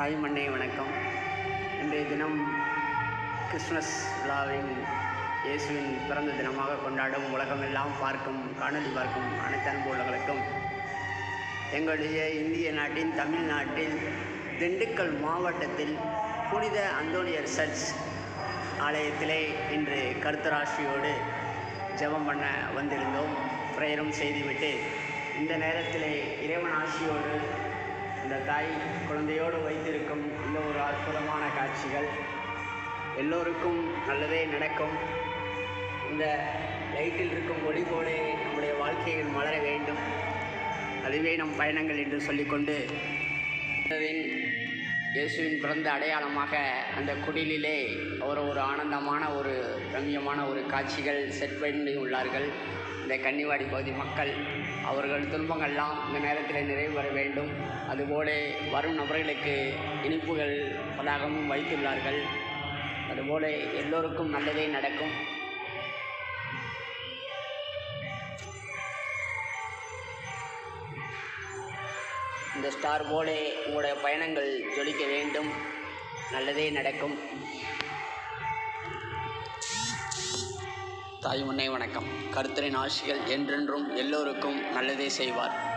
தாய் மண்ணை வணக்கம். இன்றைய தினம் கிறிஸ்மஸ் விழாவின் இயேசுவின் பிறந்த தினமாக கொண்டாடும் உலகமெல்லாம் பார்க்கும் காணொலி பார்க்கும் அனைத்து அன்புள்ளவர்களுக்கும் எங்களுடைய இந்திய நாட்டின் தமிழ்நாட்டில் திண்டுக்கல் மாவட்டத்தில் புனித அந்தோனியர் சர்ச் ஆலயத்திலே இன்று கருத்தராசியோடு ஜெபம் பண்ண வந்திருந்தோம். பிரேயரும் செய்துவிட்டு இந்த நேரத்திலே இறைவன் ஆசியோடு இந்த தாய் குழந்தையோடு வைத்திருக்கும் இந்த ஒரு அற்புதமான காட்சிகள் எல்லோருக்கும் நல்லதே நடக்கும். இந்த லைட்டில் இருக்கும் ஒளி போலே நம்முடைய வாழ்க்கையில் மலர வேண்டும். அதுவே நம் பயணங்கள் என்று சொல்லிக்கொண்டு இயேசுவின் பிறந்த அடையாளமாக அந்த குடிலிலே ஒரு ஒரு ஆனந்தமான ஒரு ரம்யமான ஒரு காட்சிகள் செட் பண்ணி உள்ளார்கள். இந்த கன்னிவாடி பகுதி மக்கள் அவர்கள் துன்பங்கள்லாம் இந்த நேரத்தில் நிறைவு பெற வேண்டும். அதுபோல வரும் நபர்களுக்கு இனிப்புகள் பதாகமும் வைத்துள்ளார்கள். அதுபோல எல்லோருக்கும் நல்லதே நடக்கும். இந்த ஸ்டார் போலே உங்களுடைய பயணங்கள் ஜொலிக்க வேண்டும். நல்லதே நடக்கும். தாய் முன்னே வணக்கம். கருத்தரின் ஆசிகள் என்றென்றும் எல்லோருக்கும் நல்லதே செய்வார்.